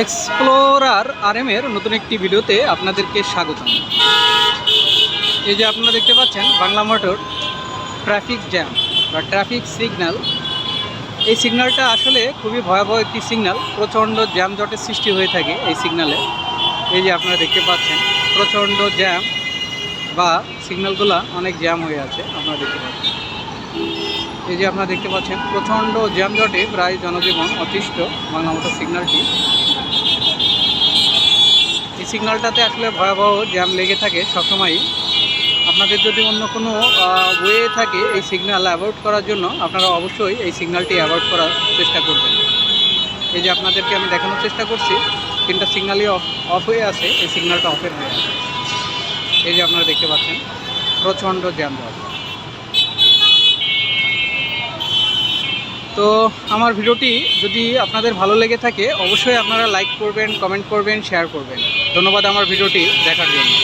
Explorer আর এর নতুন একটি ভিডিওতে আপনাদেরকে স্বাগতম এই যে আপনারা দেখতে পাচ্ছেন, বাংলা মোটর ট্রাফিক জ্যাম বা ট্রাফিক সিগন্যাল এই সিগন্যালটা আসলে খুবই ভয়াবহ একটি সিগন্যাল প্রচণ্ড জ্যাম জটের সৃষ্টি হয়ে থাকে এই সিগন্যালে এই যে আপনারা দেখতে পাচ্ছেন, প্রচণ্ড জ্যাম বা সিগন্যালগুলো অনেক জ্যাম হয়ে আছে, আপনারা দেখতে পাচ্ছেন। এই যে আপনারা দেখতে পাচ্ছেন, প্রচণ্ড জ্যাম জটে প্রায় জনজীবন অতিষ্ঠ বাংলা মোটর সিগন্যালটি সিগন্যালটাতে আসলে ভয়াবহ জ্যাম লেগে থাকে সবসময়ই। আপনাদের যদি অন্য কোনো ওয়ে থাকে এই সিগন্যাল অ্যাভয়েড করার জন্য, আপনারা অবশ্যই এই সিগন্যালটি অ্যাভয়েড করার চেষ্টা করবেন। এই যে আপনাদেরকে আমি দেখানোর চেষ্টা করছি, তিনটা সিগন্যালই অফ অফ হয়ে আছে, এই সিগন্যালটা অফের হয়ে আছে। এই যে আপনারা দেখতে পাচ্ছেন, প্রচণ্ড জ্যাম জট তো আমার ভিডিওটি যদি আপনাদের ভালো লেগে থাকে, অবশ্যই আপনারা লাইক করবেন কমেন্ট করবেন শেয়ার করবেন। ধন্যবাদ আমার ভিডিওটি দেখার জন্য।